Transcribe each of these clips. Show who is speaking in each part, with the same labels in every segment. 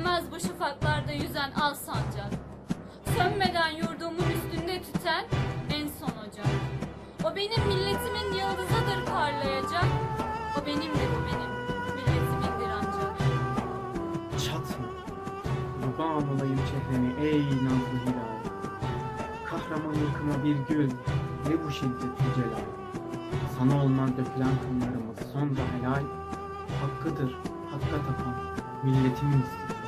Speaker 1: Sönmez bu şafaklarda yüzen al sancak. Sönmeden yurdumun üstünde tüten en son ocak. O benim milletimin yıldızıdır parlayacak. O benimdir bu benim milletimindir ancak.
Speaker 2: Çatma. Kurban olayım çehreni ey nazlı hilal. Kahraman ırkıma bir gül. Ne bu şiddet bu celal. Sana olmaz dökülen kanlarımız sonra helal. Hakkıdır, hakka tapan milletimin istiklali.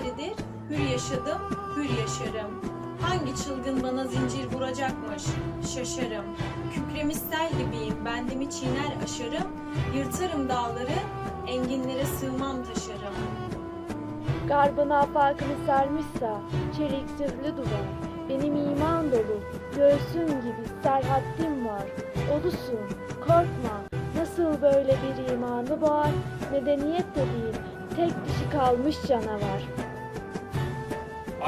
Speaker 3: Beridir hür yaşadım, hür yaşarım. Hangi çılgın bana zincir vuracakmış, şaşarım. Kükremiş sel gibiyim, bendimi çiğner aşarım. Yırtarım dağları, enginlere sığmam taşarım.
Speaker 4: Garbın afakını sarmışsa çelik zırhlı duvar. Benim iman dolu, göğsün gibi serhattim var. Olusun, korkma. Nasıl böyle bir imanı var? Medeniyet de değil, tek dişi kalmış canavar.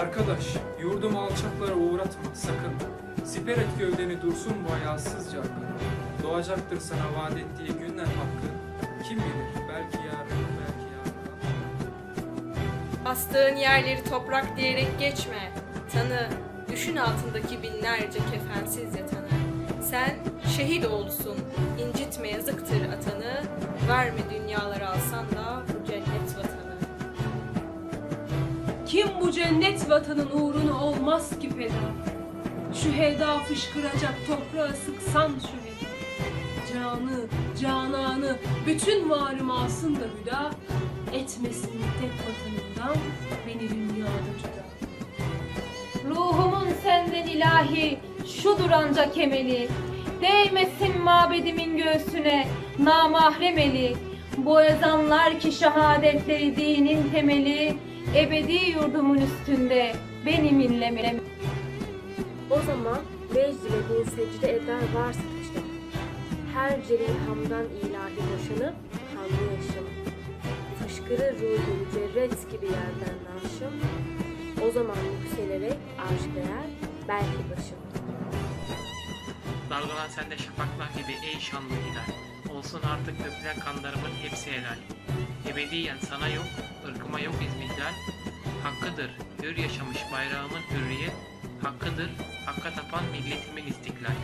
Speaker 5: Arkadaş, yurdumu alçaklara uğratma sakın. Siper et gövdeni dursun bu hayasızca akın. Doğacaktır sana vaat ettiği günler hakkı. Kim bilir belki yarın belki yarın.
Speaker 6: Bastığın yerleri toprak diyerek geçme. Tanı, düşün altındaki binlerce kefensiz yatanı. Sen şehit oğlusun, incitme yazıktır atanı. Verme dünyaları alsan da bu cennet vatanı.
Speaker 7: Kim bu cennet vatanın uğrunu olmaz ki feda? Şu heda fışkıracak toprağa sıksan şu heda. Canı, cananı, bütün varım alsın da hüda. Etmesin tek vatanından beni dünyada cüda.
Speaker 8: Ruhumun senden ilahi, şudur ancak emeli. Değmesin mabedimin göğsüne, namahrem eli. Bu ezanlar ki şehadetleri dinin temeli, ebedi yurdumun üstünde benim inlemem.
Speaker 9: O zaman vecd ile bin secde eder var sıkışta. Her celil hamdan ilahi boşanıp hamle yaşım. Fışkırır ruhu mücerret gibi yerden naşım. O zaman yükselerek arş değer belki başım.
Speaker 10: Dalgalan sende şafaklar gibi ey şanlı hilal. Olsun artık dökülen kanlarımın hepsi helal. Ebediyen sana yok, ırkıma yok izmihlal. Hakkıdır, hür yaşamış bayrağımın hürriyet. Hakkıdır, hakka tapan milletimin istiklal.